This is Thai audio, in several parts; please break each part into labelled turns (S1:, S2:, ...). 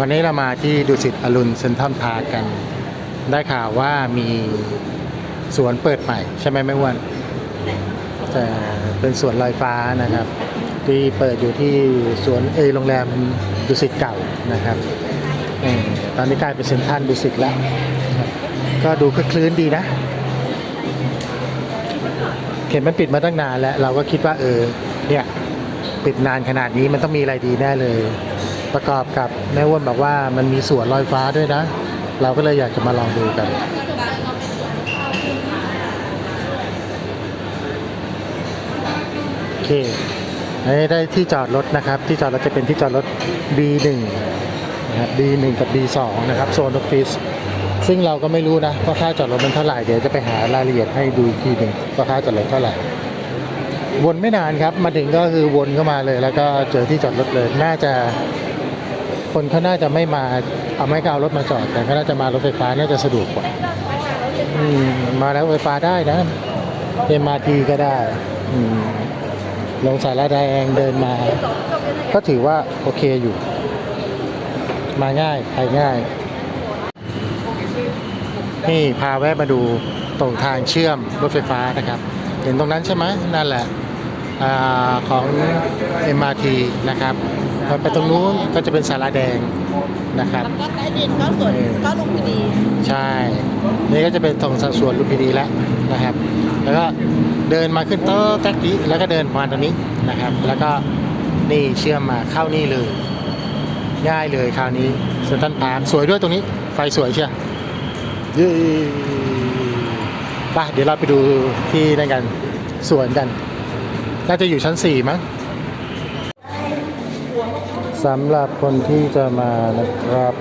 S1: วันนี้เรามาที่ดุสิตอรุณเซนทรัลพาร์กัน ได้ข่าวว่ามีสวนเปิดใหม่ ใช่ไหมแม่อ้วนแต่เป็นสวนลอยฟ้านะครับ ที่เปิดอยู่ที่สวนเอโรงแรมดุสิตเก่านะครับอตอนนี้กลายเป็นเซ็นทรัลดุสิตแล้ว ก็ดูคลื้นดีนะ เห็นมันปิดมาตั้งนานแล้ว เราก็คิดว่าเออเนี่ยปิดนานขนาดนี้มันต้องมีอะไรดีแน่เลย ประกอบกับแม่อ้วนบอกว่ามันมีสวนลอยฟ้าด้วยนะ เราก็เลยอยากจะมาลองดูกันโอเคได้ที่จอดรถนะครับ ที่จอดรถจะเป็นที่จอดรถ B1 นะครับ B1 กับ B2 นะครับโซนออฟฟิศซึ่งเราก็ไม่รู้นะว่าค่าจอดรถมันเท่าไหร่เดี๋ยวจะไปหารายละเอียดให้ดูอีกทีหนึ่งว่าค่าจอดรถเท่าไหร่วนไม่นานครับ มาถึงก็คือวนเข้ามาเลย แล้วก็เจอที่จอดรถเลย น่าจะ คนเขาน่าจะไม่มาเอาไม่ก็เอารถมาจอดแต่ก็น่าจะมารถไฟฟ้าน่าจะสะดวกกว่าอืมมาแล้วไฟฟ้าได้นะเอ็มอาร์ทีก็ได้อืมลงสายละแดงเดินมา ก็ถือว่าโอเคอยู่ มาง่ายไปง่าย นี่พาแวะมาดูตรงทางเชื่อมรถไฟฟ้านะครับ เห็นตรงนั้นใช่ไหมนั่นแหละอของ MRT นะครับ พอไปตรงนู้นก็จะเป็นสาราแดงนะครับ
S2: แล้วก็ใต้ดินก็สวนก็ลุมพินี
S1: ใช่ นี่ก็จะเป็นตรงสัดส่วนลุมพินีแล้วนะครับ แล้วก็เดินมาขึ้นโต๊ะแท็กซี่แล้วก็เดินมาตรงนี้นะครับ แล้วก็นี่เชื่อมมาเข้านี่เลย ง่ายเลยคราวนี้เซ็นทรัลพาร์คสวยด้วยตรงนี้ ไฟสวยเชียวเย้ไปเดี๋ยวเราไปดูที่นั่นกันสวนกัน น่าจะอยู่ชั้น 4 มั้ง สำหรับคนที่จะมานะครับ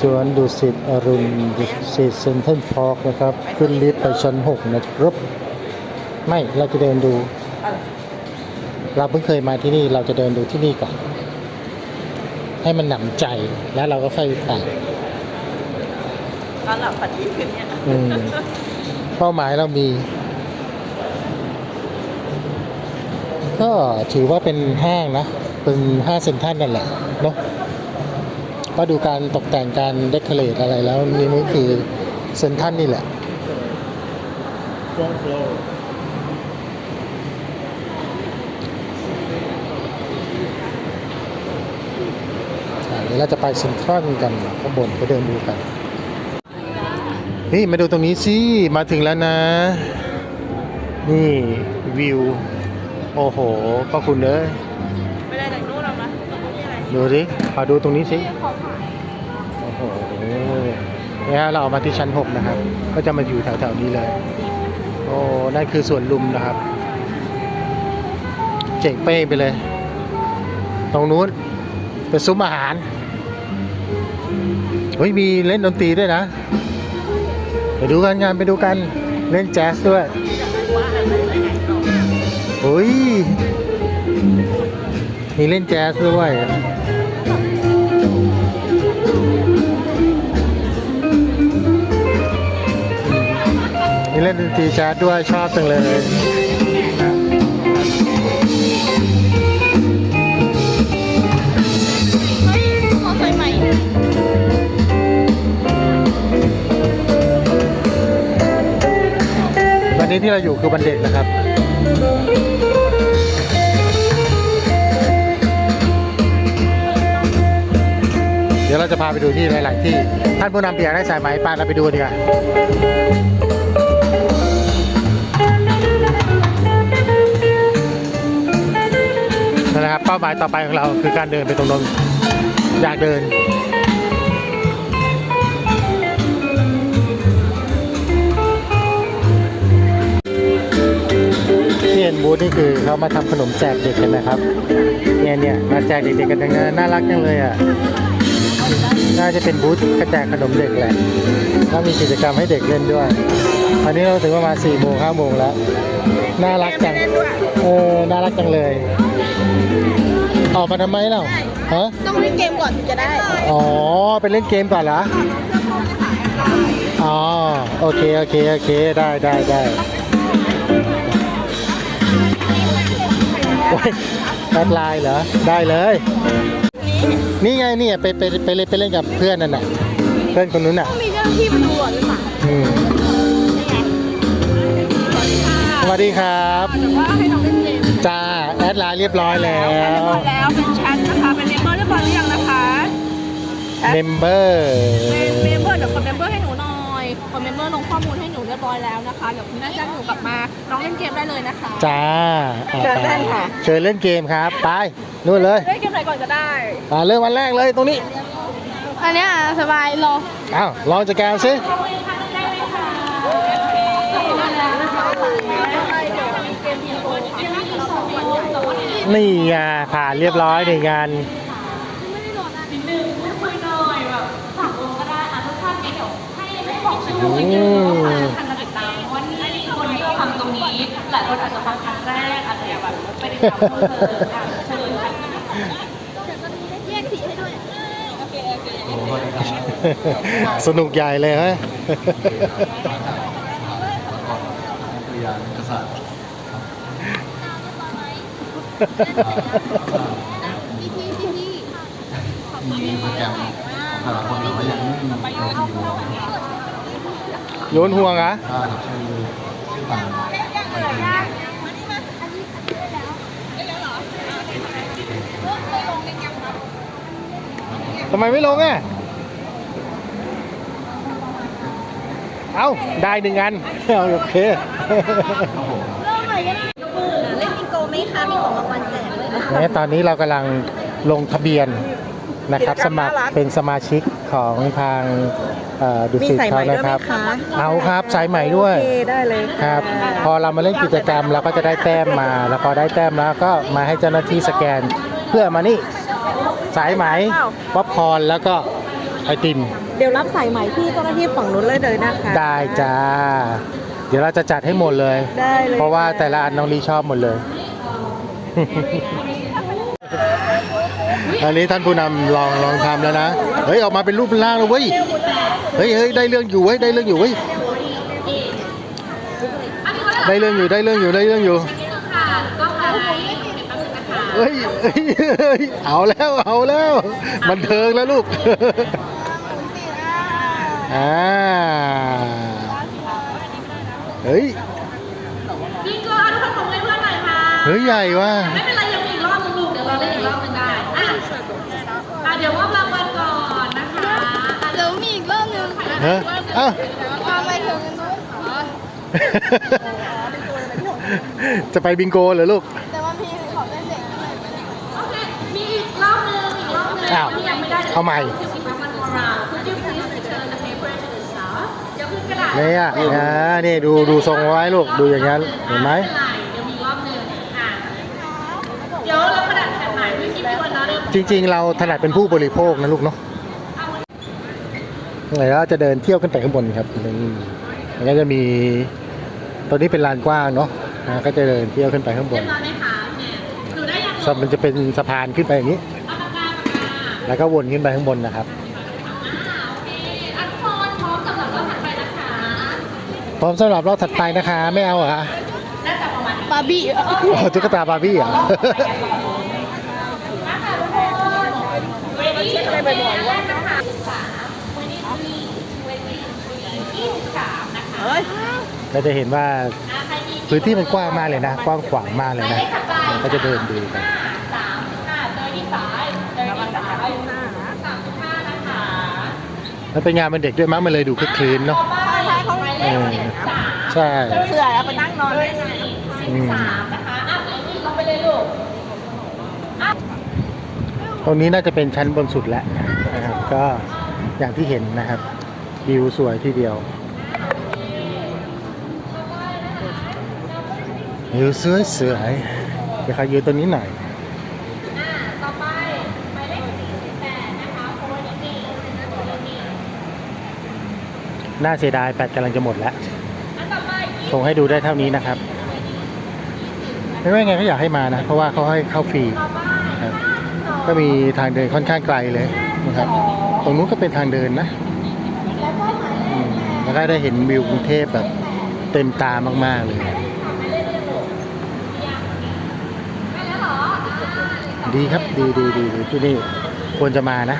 S1: สวนดุสิตอรุณดุสิตเซ็นทรัลพาร์คนะครับ ขึ้นลิฟต์ไปชั้น 6 นะครับ ไม่เราจะเดินดู เราเพิ่งเคยมาที่นี่เราจะเดินดูที่นี่ก่อน ให้มันหนำใจแล้วเราก็ค่อยไป
S2: ตอนหลับฝันดีขึ้นเนี่ย
S1: อืมเป้าหมายเรามี ก็ถือว่าเป็นห้างนะ เป็นห้างเซ็นทรัลนั่นแหละเนาะก็ดูการตกแต่งการเดคอเรทอะไรแล้วนี่นี่คือเซ็นทรัลนี่แหละอ่าเดี๋ยวเราจะไปเซ็นทรัลกันข้างบนไปเดินดูกัน นี่มาดูตรงนี้สิ มาถึงแล้วนะ นี่วิว โอ้โหก็คุณเอ้ย
S2: ดู
S1: สิขอดูตรงนี้สิโอ้โหเนี่ยเราออกมาที่ชั้น 6 นะครับ ก็จะมาอยู่แถวๆนี้เลย โอ้นั่นคือสวนลุมนะครับ เจ๋งเป้งไปเลย ตรงนู้นเป็นซุ้มอาหาร เฮ้ย มีเล่นดนตรีด้วยนะ ไปดูกันงานไปดูกัน เล่นแจ๊สด้วยเฮ้ย มีเล่นแจ๊สด้วยมีเล่นดนตรีแจ๊สด้วยชอบจังเลย
S2: เฮ้ยมอไซค์ใหม่
S1: วันนี้ที่เราอยู่คือวันเด็กนะครับ ดี๋ยวเราจะพาไปดูที่หลาย ๆ ที่ ท่านผู้นำเปียกได้สายไหมปาเราไปดูดีกว่านนะครับเป้าหมายต่อไปของเราคือการเดินไปตรงนั้นอยากเดินที่เห็นบูธนี่คือเขามาทำขนมแจกเด็กกันนะครับ เนี่ยเนี่ยมาแจกเด็กๆกันทั้งนั้นน่ารักจังเลยอะ น่าจะเป็นบูธกระแจกขนมเด็กแหละแล้วมีกิจกรรมให้เด็กเล่นด้วยอันนี้เราถึงประมาณ4โมง5โมงแล้ว น่ารักจัง เออ น่ารักจังเลย ออกมาทำไมเล่าฮะ
S2: ต้องเล่นเกมก่อนถึงจะได้
S1: อ๋อไปเล่นเกมก่อนเหรอ อ๋อ โอเค โอเค โอเค ได้ได้ได้โอ้ยแอดไลน์เหรอ ได้เลย
S2: นี่ เนี่ย
S1: นี่ไงนี่ไปไปไปเล่นไปเล่นกับเพื่อนนั่นน่ะ เพื่อนคนนู้นน่ะ
S2: ต้องมีเจ้าหน้าที่มาดูก่อนหรือเปล่า
S1: อืมสวัสดีครับ
S2: แต่ว่าให้น้องเล่นเกม
S1: จ้า แอดไลน์เรียบร้อยแล้
S2: เรียบ
S1: ว
S2: ร้อยแล้วเป็นแชทนะคะ เป็นเมมเบอร์เรียบร้อยหรือยังนะคะ
S1: เมมเบอร์
S2: เป็นเมมเบอร์เดี๋ยวกดเมมเบอร์ให้ รียบร้อยแล้วนะคะเดี๋ยวคุณแม่แจ้งหนูกลับมาน้องเล่นเกมได้เลยนะคะ
S1: จ้าอะ
S2: เชิญเล่นค่ะ
S1: เชิญเล่นเกมครับ ไปนู่นเลย
S2: เล่นเกมไหนก่อนก็ได้
S1: อ่าเริ่มวันแรกเลยตรงนี้
S2: อันเนี้ยสบายรอ
S1: อ้าวลองจัดการซินี่ไงผ่านเรียบร้อยหนึ่งงานอืม
S3: คนอาจจะฟังครั้งแรกอาจจะแบบไม่ได้ทำเพิ่มเติมอะเชิญค่ะ
S1: สนุกใหญ่เลยฮะ
S4: เรียนกษัตริย์มีโปรแกรมของแต่ละคนแต่ว่ายังไม่มีในทีวี
S1: โยนห่วงเหรอะ
S4: ถ้าชื่อชื่อต่างไปเป็น
S1: ทำไมไม่ลงอะ เอ้าได้หนึ่งอันเอาโอเค
S2: เล่นบิงโกไหมคะมีของรางวัลแจกด้วย
S1: เนี่ยตอนนี้เรากำลังลงทะเบียนนะครับ สมัครเป็นสมาชิกของทางเอ่อดุสิตเขานะครับเอาครับสายใหม่ด้วย
S2: ได้เลย
S1: ครับพอเรามาเล่นกิจกรรมเราก็จะได้แต้มมา แล้วพอได้แต้มแล้วก็มาให้เจ้าหน้าที่สแกน เพื่อมานี่ สายไหมป๊อปคอร์นแล้วก็ไอติม
S2: เดี๋ยวรับสายใหม่ที่เจ้าหน้าที่ฝั่งนู้นเลยเลยนะคะ
S1: ได้จ้า เดี๋ยวเราจะจัดให้หมดเลย
S2: ได้เลย
S1: เพราะว่าแต่ละอันน้องลีชอบหมดเลย อันนี้ท่านผู้นำลองลองทำแล้วนะ เฮ้ยออกมาเป็นรูปเป็นร่างแล้วเว้ย เฮ้ยเฮ้ยได้เรื่องอยู่เว้ยได้เรื่องอยู่เว้ย ได้เรื่องอยู่ได้เรื่องอยู่ได้เรื่องอยู่เฮ้ยเฮ้ย เฮ้ยเอาแล้วเอาแล้วมันเทิงแล้วลูกอ่าเฮ้ย
S3: พี่ก็ทุกคนส่งให้เพื่อนหน่อยค่ะ
S1: เฮ้ยใหญ่ว่ะ
S3: ไม่เป็นไรยังมีอีกรอบนึงลูกเดี๋ยวเราเล่นอีกรอบนึงได้อะอะเดี๋ยวมอบรางวัลก่อนนะคะอะ
S2: เดี๋ยวมีอีกรอบนึง
S1: เฮ้ยเอ้า
S2: ความไปถึงนู้นอ๋อ
S1: จะไปบิงโกเหรอลูก
S2: แต่ว่าพี่ขอเล่นเด็กหน่อย
S3: โอเคมีอีกรอบนึง อีกรอบนึง
S1: อ้าว
S3: ที่ยังไม่ได้
S1: เอาใหม่
S3: ดี๋ยวอีกรอบนึง round could you please return the paper to the staff เดี๋ยวขึ้นกระดาษ
S1: เนี่ยอ่านี่ดูดูทรงเอาไว้ลูกดูอย่างนั้นเห็นไหม
S3: เดี๋ยวมีรอบนึงอะเดี๋ยวเรากระดาษแผ่นใหม่ด้วยที่พี่วันนั้น
S1: จริงๆ เราถนัดเป็นผู้บริโภคนะลูกเนาะเดี๋ยวเราจะเดินเที่ยวขึ้นไปข้างบนครับนี่แล้วก็จะมีตรงนี้เป็นลานกว้างเนาะอ่าก็จะเดินเที่ยวขึ้นไปข้างบน
S3: เรียบร้อยไหมคะเนี่ยหนูได้ยัง
S1: ซมันจะเป็นสะพานขึ้นไปอย่างนี้ แล้วก็วนขึ้นไปข้างบนนะครับ
S3: อ่าโอเคอันพรพร้อมสำหรับรอบถัดไปนะคะ
S1: พร้อมสำหรับรอบถัดไปนะคะ ไม่เอาเหรอคะ
S3: น่าจะประมาณนี้
S2: บาร์บี้
S1: อ๋อตุ๊กตาบาร์บี้เหรอ
S3: นะคะทุกคนเวทีอะไรบ่อยๆว่านะคะวันนี้มีเวทียี่สิบสามนะคะ
S2: เฮ้ย
S1: เราจะเห็นว่า
S3: อ่าใครมี
S1: พื้นที่มันกว้างมากเลยนะ กว้างขวางมากเลยนะเราก็จะเดินดูกัน แล้วเป็นงานเป็นเด็กด้วยมั้งมันเลยดูคึกคืนเนาะ
S3: ใช่ใช่เขาไม่
S1: เอ
S3: เล่น
S1: อ
S3: สิบสาม
S1: ใช่
S2: เสือเอาไปนั่งนอนได้ไง
S1: อืม
S3: สามนะคะอะเดี๋ยวนี้ลงไปเลยลูก
S1: ตรงนี้น่าจะเป็นชั้นบนสุดแล้วนะครับก็อย่างที่เห็นนะครับวิวสวยทีเดียววิวสวยสวยๆเดี๋ยวขอยืนตรงนี้หน่อย
S3: อ่าต่อไปหมายเลขสี่สิบแปดนะคะโคโรนิตี้โคโรนิตี้
S1: น่าเสียดายแปดกำลังจะหมดแล้ว
S3: อันต่อไปยี่
S1: ส่งให้ดูได้เท่านี้นะครับ ไม่ว่าไงก็อยากให้มานะ เพราะว่าเขาให้เข้าฟรี
S3: ต่อไป
S1: ครับก็มีทางเดินค่อนข้างไกลเลยนะครับ ตรงนู้นก็เป็นทางเดินนะอืมแล้วก็ได้เห็นวิวกรุงเทพแบบเต็มตามาก ๆ เลย ดีครับ ดีดีดีดีที่นี่ควรจะมานะ